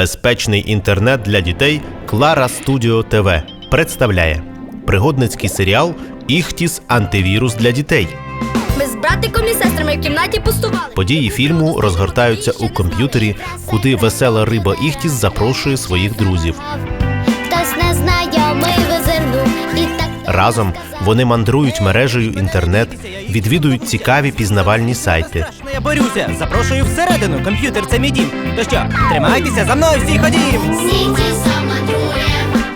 Безпечний інтернет для дітей Клара Студіо ТВ представляє пригодницький серіал Іхтіс антивірус для дітей. Ми з братиком і сестрами в кімнаті пустували. Події фільму розгортаються у комп'ютері, куди весела риба Іхтіс запрошує своїх друзів. Хтось не так Разом вони мандрують мережею інтернет, відвідують цікаві пізнавальні сайти. Я борюся. Запрошую всередину. Комп'ютер це мій дім. То що, тримайтеся за мною всі ходім.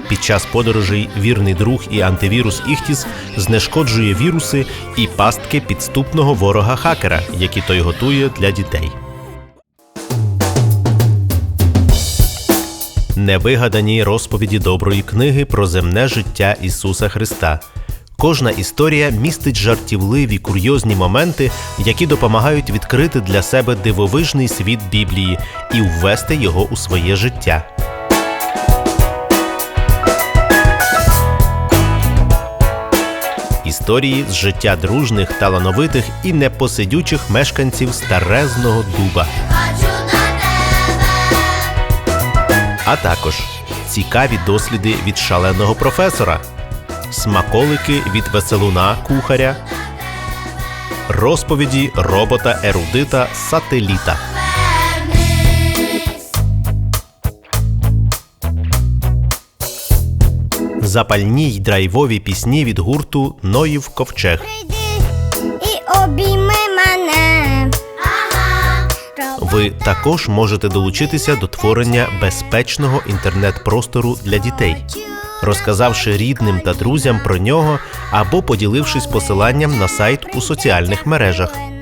Під час подорожей вірний друг і антивірус Іхтіс знешкоджує віруси і пастки підступного ворога хакера, які той готує для дітей. Невигадані розповіді доброї книги про земне життя Ісуса Христа. Кожна історія містить жартівливі курйозні моменти, які допомагають відкрити для себе дивовижний світ Біблії і ввести його у своє життя. Історії з життя дружних, талановитих і непосидючих мешканців старезного дуба. А також цікаві досліди від шаленого професора, смаколики від веселуна кухаря, розповіді робота ерудита сателіта. Запальні й драйвові пісні від гурту Ноїв Ковчег. Прийди і обійми. Ви також можете долучитися до творення безпечного інтернет-простору для дітей, розказавши рідним та друзям про нього або поділившись посиланням на сайт у соціальних мережах.